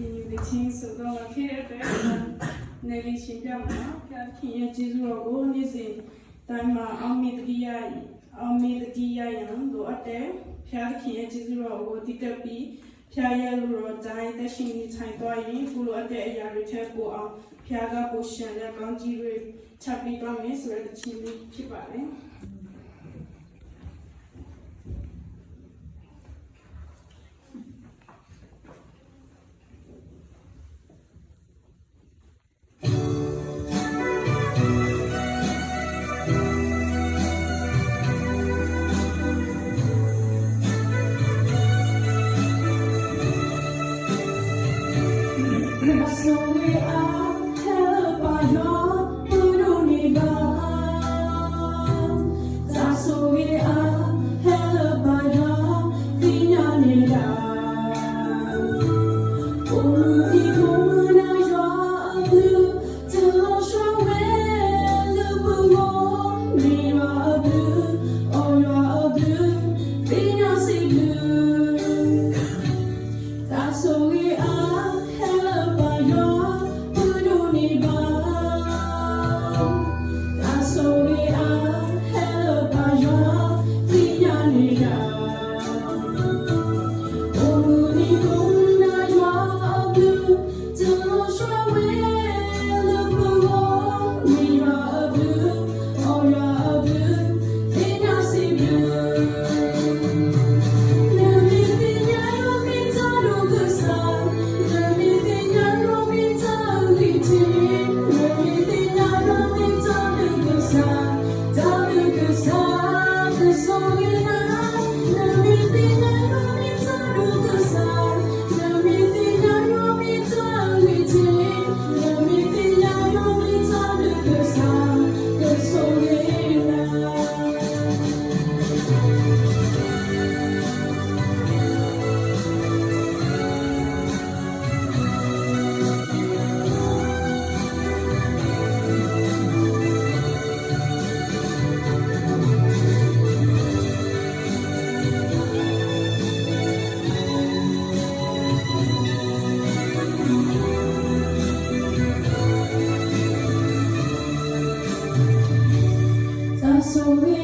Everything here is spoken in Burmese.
တင်ယူခြင်းဆိုတော့ဖြစ်တဲ့အတွက်နယ်လေးရှင်းပြမှာဖျားခင်ရဲ့ကျေးဇူးတော်ကိုနေ့စဉ်တိုင်းမှာအောင်မြင်တတိယအောင်မြင်တတိယရန်လိုအပ်တဲ့ဖျားခင်ရဲ့ကျေးဇူးတော်ကိုတည်တက်ပြီးဖျားရလူတော်တိုင်းတက်ရှင်နေထိုင်သွားရင်ဘုလိုအပ်တဲ့အရာတွေထက်ပိုအောင်ဖျားကပိုရှံတဲ့ကောင်းကြီးတွေချက်ပြီးသွားမယ်ဆိုတဲ့ချင်းလေးဖြစ်ပါတ ယ် so real.